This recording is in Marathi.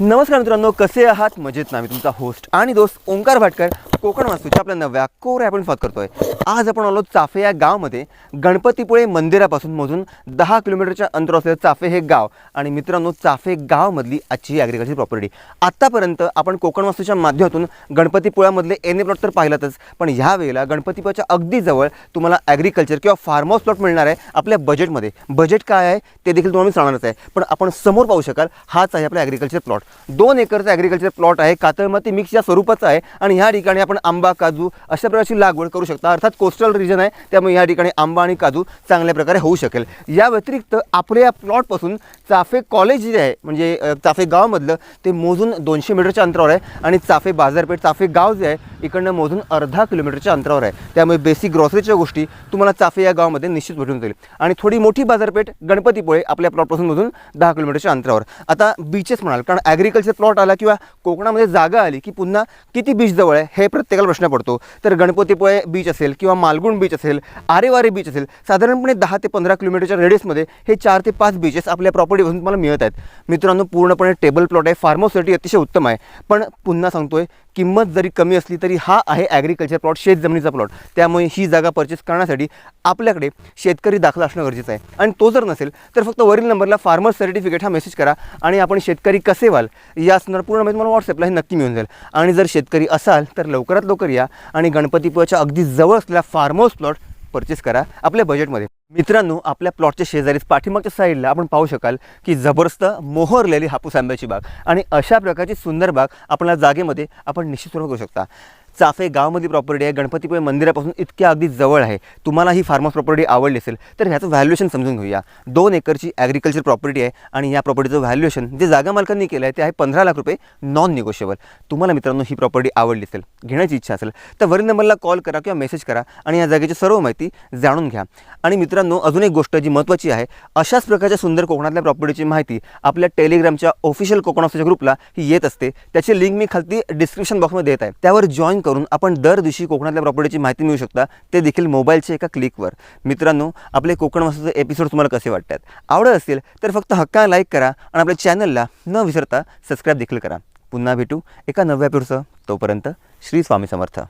नमस्कार मित्रांनो कसे आहात? मजेत ना मी तुमचा होस्ट आणि दोस्त ओंकार भाटकर कोकण वास्तूच्या आपल्या नव्या कोर आपण स्वागत करतोय. आज आपण आलो चाफे या गावामध्ये गणपतीपुळे मंदिरापासून मोजून दहा किलोमीटरच्या अंतर असलेलं चाफे हे गाव. आणि मित्रांनो चाफे गावमधली आजची ॲग्रिकल्चर प्रॉपर्टी आत्तापर्यंत आपण कोकण वास्तूच्या माध्यमातून गणपतीपुळ्यामधले एन ए प्लॉट तर पाहिलातच पण ह्या वेळेला गणपतीपुळ्याच्या अगदी जवळ तुम्हाला ॲग्रिकल्चर किंवा फार्म हाऊस प्लॉट मिळणार आहे आपल्या बजेटमध्ये बजेट काय आहे ते देखील तुम्हाला मी सांगणारच आहे. पण आपण समोर पाहू शकाल हाच आहे आपला ॲग्रिकल्चर प्लॉट दोन एकरचा ॲग्रिकल्चर प्लॉट आहे. कातळमाती मिक्स या स्वरूपाचा आहे आणि ह्या ठिकाणी आपण आंबा काजू अशा प्रकारची लागवड करू शकता. अर्थात कोस्टल रिजन आहे. त्यामुळे या ठिकाणी आंबा आणि काजू चांगल्या प्रकारे होऊ शकेल. या व्यतिरिक्त आपल्या या प्लॉटपासून चाफे कॉलेज जे आहे म्हणजे चाफे गावामधलं ते मोजून दोनशे मीटरच्या अंतरावर आहे. आणि चाफे बाजारपेठ चाफे गाव जे आहे इकडनं मोजून अर्धा किलोमीटरच्या अंतरावर आहे. त्यामुळे बेसिक ग्रॉसरीच्या गोष्टी तुम्हाला चाफे या गावामध्ये निश्चित भेटून जाईल. आणि थोडी मोठी बाजारपेठ गणपतीपुळे आपल्या प्लॉटपासून मधून दहा किलोमीटरच्या अंतरावर. आता बीचेस म्हणाल कारण ॲग्रिकल्चर प्लॉट आला किंवा कोकणामध्ये जागा आली की पुन्हा किती बीच जवळ आहे हे प्रत्येकाला प्रश्न पडतो. तर गणपतीपुळे बीच असेल किंवा मालगुण बीच असेल आरेवारे बीच असेल साधारणपणे दहा ते पंधरा किलोमीटरच्या रेडियसमध्ये हे चार ते पाच बीचेस आपल्या प्रॉपर्टीपासून तुम्हाला मिळत आहेत. मित्रांनो पूर्णपणे टेबल प्लॉट आहे. फार्मोसिटी अतिशय उत्तम आहे. पण पुन्हा सांगतोय किंमत जरी कमी असली तरी हा आहे ॲग्रिकल्चर प्लॉट शेत जमिनीचा प्लॉट त्यामुळे ही जागा परचेस करण्यासाठी आपल्याकडे शेतकरी दाखला असणं गरजेचं आहे. आणि तो जर नसेल तर फक्त वरील नंबरला फार्मर सर्टिफिकेट हा मेसेज करा आणि आपण शेतकरी कसे व्हाल या असणार पूर्ण माहिती मला व्हॉट्सअपला हे नक्की मिळून जाईल. आणि जर शेतकरी असाल तर लवकरात लवकर या आणि गणपतीपुळाच्या अगदी जवळ असलेला फार्म हाऊस प्लॉट परचेस करा आपल्या बजेटमध्ये मित्रांनो आपल्या प्लॉटच्या शेजारीच पाठीमागच्या साईडला आपण पाहू शकाल की जबरदस्त मोहरलेली हापूस आंब्याची बाग. आणि अशा प्रकारची सुंदर बाग आपल्या जागेमध्ये आपण निश्चित करू शकता. चाफे गावामध्ये प्रॉपर्टी आहे. गणपतीपुळे मंदिरापासून इतक्या अगदी जवळ आहे. तुम्हाला ही फार्मस प्रॉपर्टी आवडली असेल तर ह्याचं व्हॅल्युएशन समजून घेऊया. दोन एकरची ॲग्रिकल्चर प्रॉपर्टी आहे आणि या प्रॉपर्टीचं व्हॅल्युएशन जे जागा मालकांनी केलं आहे ते आहे पंधरा लाख रुपये नॉन निगोशिएबल तुम्हाला मित्रांनो ही प्रॉपर्टी आवडली असेल घेण्याची इच्छा असेल तर वरील नंबरला कॉल करा किंवा मेसेज करा आणि या जागेची सर्व माहिती जाणून घ्या. आणि मित्रांनो अजून एक गोष्ट जी महत्त्वाची आहे अशाच प्रकारच्या सुंदर कोकणातल्या प्रॉपर्टीची माहिती आपल्या टेलिग्रामच्या ऑफिशियल कोकण ऑफिसच्या ग्रुपला ही येत असते. त्याची लिंक मी खालती डिस्क्रिप्शन बॉक्समध्ये देत आहे. त्यावर जॉईन करून आपण दर दिवशी कोकणातल्या प्रॉपर्टीची माहिती मिळू शकता. ते देखील मोबाईलच्या एका क्लिकवर मित्रांनो आपले कोकण वास्तूचे एपिसोड तुम्हाला कसे वाटतात? आवडत असतील तर फक्त हक्का लाईक करा आणि आपल्या चॅनलला न विसरता सबस्क्राईब देखील करा. पुन्हा भेटू एका नव्या एपिसोडचं तोपर्यंत श्री स्वामी समर्थ.